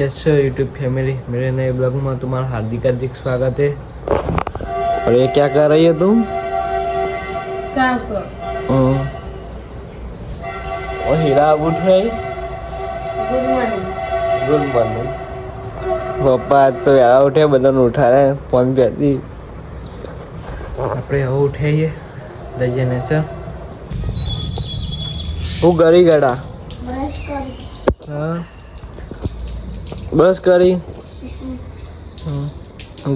कैसे हो YouTube family मेरे नए ब्लॉग में तुम्हारा हार्दिक हार्दिक स्वागत है और ये क्या कर रही हो तुम ચાંપો हम्म। और हीरा उठ रही ગુડ મોર્નિંગ ગુડ મોર્નિંગ પપ્પા આજ તો વહેલા ઉઠે બધાને ઉઠાડે ફોન પ્યાથી આપણે હવે ઉઠાઈએ લઈએ ને ચાલ હું કરી ગડા બસ કરી હા બસ કરી.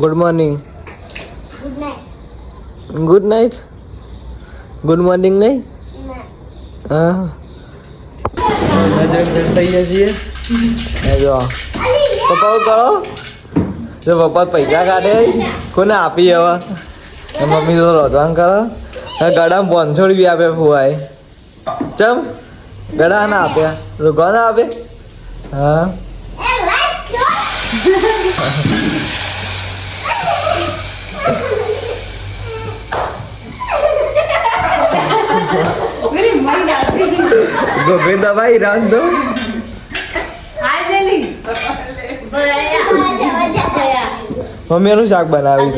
Good morning good night good morning નહીં? હા. છીએ? જો. પપ્પા કરો જો પપ્પા પૈસા કાઢે. કોને આપી હવે? મમ્મી તો રોધવાન કરો. એ ગળામાં પાંચસો રૂપિયા આપે ફુવાય ચમ? ગળા ના આપ્યા રૂગવા ના આપે? હા. રાખ દો મમ્મી એનું શાક બનાવી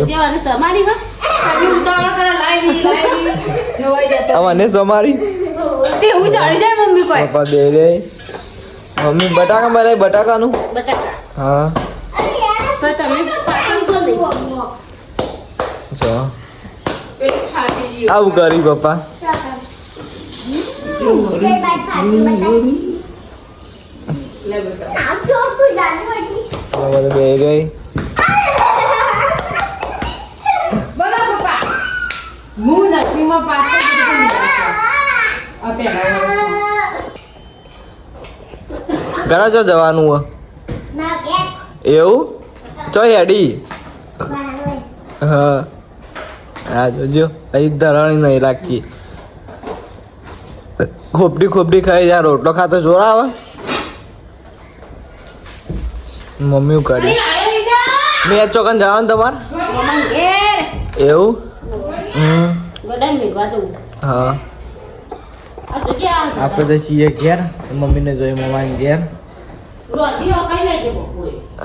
મને સોમારી મમ્મી બટાકા બનાવી બટાકાનું? હા. જો. આવું કરી પપ્પા. બે ગઈ. ઘરે ચો જવાનું હો એવું? ચો હેડી. હા. હા જોજો. અહીં ધરણી નહીં રાખી ખોપડી ખોપડી ખાઈ જા રોટલો ખાતો જોર આવે? મમ્મી કરી? મેં ચોકન જવાનું તમાર? એવું? હમ. હા. આપણે તો છીએ ઘેર. મમ્મીને જોઈ મમ્માને ઘેર.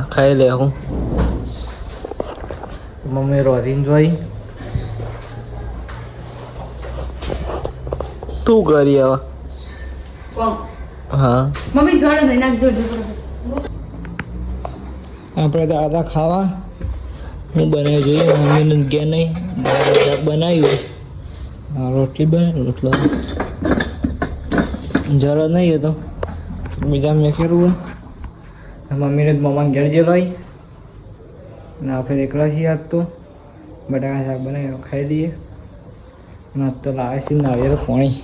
ખાઈ લે હું મમ્મી રોધીને જોઈ તું કરી હવે હા મમ્મી જોડે નહીં નાખ જોડે આપણે તો આદા ખાવા હું બનાવી જોઈએ મમ્મીને ગયા નહીં બનાવ્યું રોટલી બને રોટલો જરા નહીં હતો બીજા મેં કર્યું મમ્મીને મમ્મા ઘેર ગયેલો હોય અને આપણે એકલા છીએ આજ તો. બટાકા શાક બનાવી ખાઈ લઈએ. અને આજ તો લાવે છે નાળિયેર પાણી.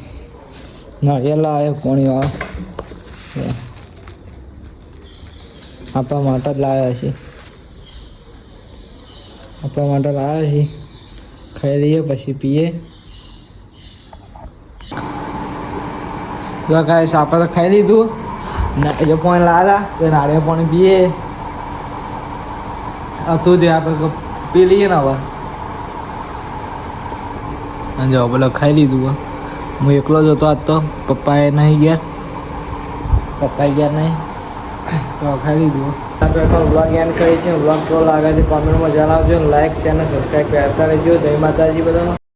નાળિયેર લાવે, પાણી વાળા. આપણા માટે જ લાવ્યા છે. આપણા માટે લાવ્યા છે. ખાઈ લઈએ, પછી પીએ. તો આપણે તો ખાઈ લીધું. નાળિયેર પાણી લાવ્યા તો નાળિયેર પાણી પીએ. હતું જે આપણે પી લઈએ ને હવે. જો પેલો ખાઈ લીધું હું એકલો જ હતો આજ તો. પપ્પાએ નહીં ગયા. પપ્પાએ ગયા નહીં. તો ખાઈ લીધું આપણે તો વ્લોગ એન્ડ કરી છે વ્લોગ કેવો લાગે છે કોમેન્ટમાં જણાવજો લાઈક શેર અને સબસ્ક્રાઈબ કરતા રહેજો. જય માતાજી બધામાં